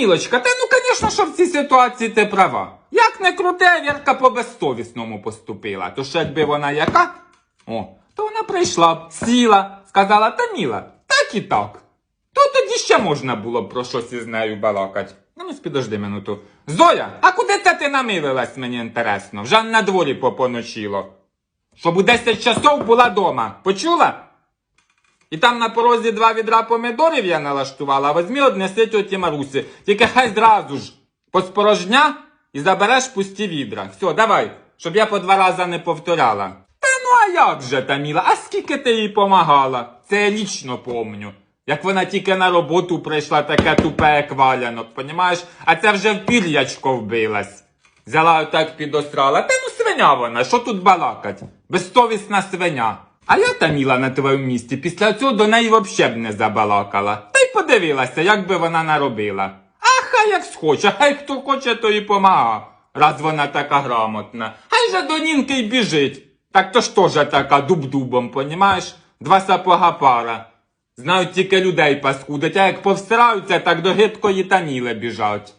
Тамілочка, та ну, звісно, що в цій ситуації ти права. Як не круте, Вірка по безсовісному поступила. То ж якби вона яка? О, то вона прийшла б, сіла, сказала Таміла, так і так. То тоді ще можна було б про щось із нею балакать. Ну, ну, підожди минуту. Зоя, а куди це ти намилилась, мені інтересно? Вже на дворі попоночило. Щоб у 10 часов була дома. Почула? І там на порозі два відра помідорів я налаштувала, а візьми однеси тьоті Марусі. Тільки хай зразу ж поспорожня і забереш пусті відра. Все, давай, щоб я по два рази не повторяла. Та ну а як же, Таміла, а скільки ти їй помагала? Це я лічно помню. Як вона тільки на роботу прийшла, таке тупе, як валянок, понімаєш? А це вже в пір'ячко вбилась. Взяла отак підосрала. Та ну свиня вона, що тут балакать? Безсовісна свиня. А я Таміла на твоєму місці після цього до неї взагалі б не забалакала. Та й подивилася, як би вона наробила. А хай як схоче, хай хто хоче, то і помага, раз вона така грамотна. Хай же до нінки й біжить. Так то ж теж така дуб-дубом, понімаєш? Два сапога пара. Знають тільки людей паскудить, а як повстираються, так до гидкої Таміли біжать.